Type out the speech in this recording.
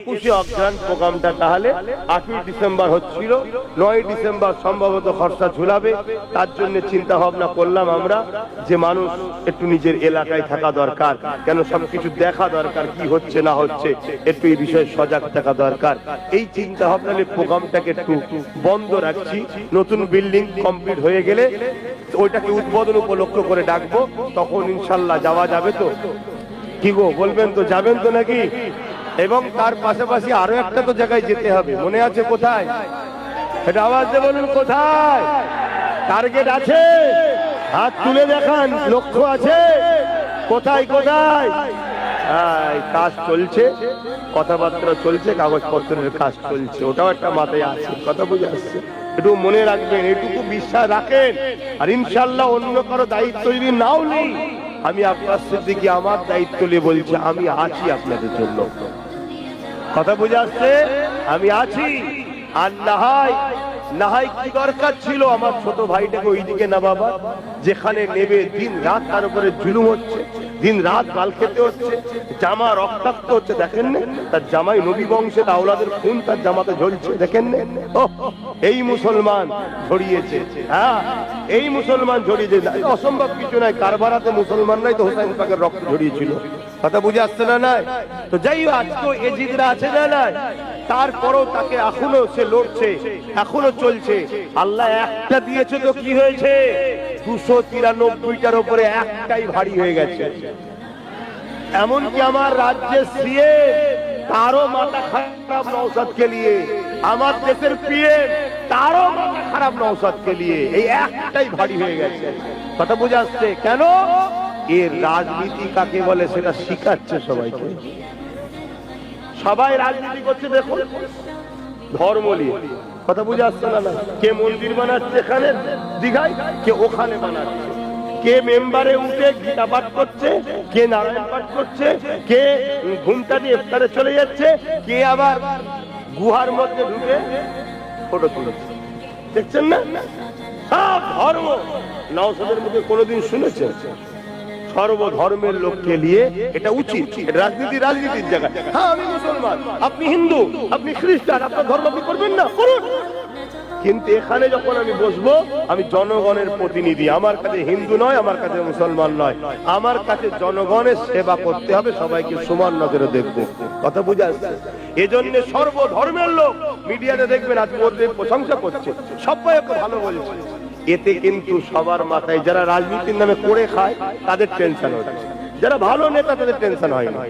একুশে অগ্রাণ প্রোগ্রামটা তাহলে আটই ডিসেম্বর হচ্ছিল। নয় ডিসেম্বর সম্ভবত খরচা ঝুলাবে। তার জন্য চিন্তা ভাবনা করলাম আমরা যে মানুষ একটু নিজের এলাকায় থাকা দরকার, কেন সবকিছু দেখা দরকার, কি হচ্ছে, না হচ্ছে, একটু এই বিষয়ে সজাগ থাকা দরকার। এই চিন্তা ভাবনা নিয়ে প্রোগ্রামটাকে একটু বন্ধ রাখছি। নতুন বিল্ডিং কমপ্লিট হয়ে গেলে ওইটাকে উদ্বোধন উপলক্ষ করে ডাকবো। তখন ইনশাল্লাহ যাওয়া যাবে তো। কি গো, বলবেন তো, যাবেন তো নাকি? এবং তার পাশাপাশি আরও একটা তো জায়গায় যেতে হবে। মনে আছে কোথায়? এটা আওয়াজ দিয়ে বলুন, কোথায়? টার্গেট আছে? হাত তুলে দেখান, লক্ষ্য আছে? কোথায় কোথায়? কাজ চলছে, কথাবার্তা চলছে, কাগজপত্রের কাজ চলছে। ওটাও একটা মাথায় আছে কথা বুঝে আসছে। একটু মনে রাখবেন, এটুকু বিশ্বাস রাখেন। আর ইনশাল্লাহ অন্য কারও দায়িত্ব যদি নাও নেই, আমি আপনার সিদ্দিকি আমার দায়িত্ব নিয়ে বলছি, আমি আছি আপনাদের জন্য। কথা বুঝে আসছে? আমি আছি। আর নাহাই নাহাই কি দরকার ছিল আমার ছোট ভাইটাকে ওইদিকে না বাবা যেখানে নেবে দিন রাত তার উপরে জুলুম হচ্ছে। দিন রাত গাল খেতে হচ্ছে, জামা রক্তাক্ত হচ্ছে, দেখেন না, তার জামাই নবী বংশে আওলাদের খুন, তার জামাতে ঝরছে দেখেন না এই মুসলমান ঝরিয়েছে হ্যাঁ এই মুসলমান ঝরিয়েছে অসম্ভব কিছু নাই কারবারাতে মুসলমান নাই তো হোসেন পাকের রক্ত ঝরিয়েছিল, কথা বুঝে আসছে না নাই? তো যাই আজকে এজিদরা আছে না নাই? তারপরও তাকে এখনও সে লড়ছে, এখনও চলছে, আল্লাহ একটা দিয়েছে তো কি হয়েছে? দুশো তিরানব্বইটার উপরে একটাই ভারী হয়ে গেছে। এমনকি আমার রাজ্যের সিএ, তারও মাথা খারাপ নৌসাদকে নিয়ে, আমার দেশের পিএ, তারও মাথা খারাপ নৌসাদকে নিয়ে এই একটাই ভারী হয়ে গেছে। কথা বুঝে আসছে? কেন? এর রাজনীতি কাকে বলে সেটা শিখাচ্ছে সবাইকে। সবাই রাজনীতি করছে দেখুন। ধর্ম নিয়ে কথা বুঝে আসছে না না? কে মন্দির বানাচ্ছে এখানে? দীঘায়? কে ওখানে বানাচ্ছে? কে মেম্বারে উঠে গীতা পাঠ করছে? কে নারায়ণ পাঠ করছে? কে ঘুমটা দিয়ে ইফতারে চলে যাচ্ছে? কে আবার গুহার মধ্যে ঢুকে ফটো তুলেছে? দেখছেন না? সব ধর্ম। নওসাদের মধ্যে কোনোদিন শুনেছেন সর্বধর্মের লোককে নিয়ে এটা উচিত। রাজনীতি, রাজনীতির জায়গা হ্যাঁ আমি মুসলমান। আপনি হিন্দু, আপনি খ্রিস্টান, আপনার ধর্ম আপনি করবেন না, করুন। কিন্তু এখানে যখন আমি বসবো, আমি জনগণের প্রতিনিধি। আমার কাছে হিন্দু নয়, আমার কাছে মুসলমান নয়। আমার কাছে জনগণের সেবা করতে হবে, সবাইকে সমান নজরে দেখব। কথা বুঝে আসছে? এজন্য সর্বধর্মের লোক মিডিয়াতে দেখবেন আজ ওদের প্রশংসা করছে। সবাই ভালো বলছে। এতে কিন্তু সবার মাথায়, যারা রাজনীতির নামে করে খায়, তাদের টেনশন হচ্ছে। যারা ভালো নেতা, তাদের টেনশন হয় না।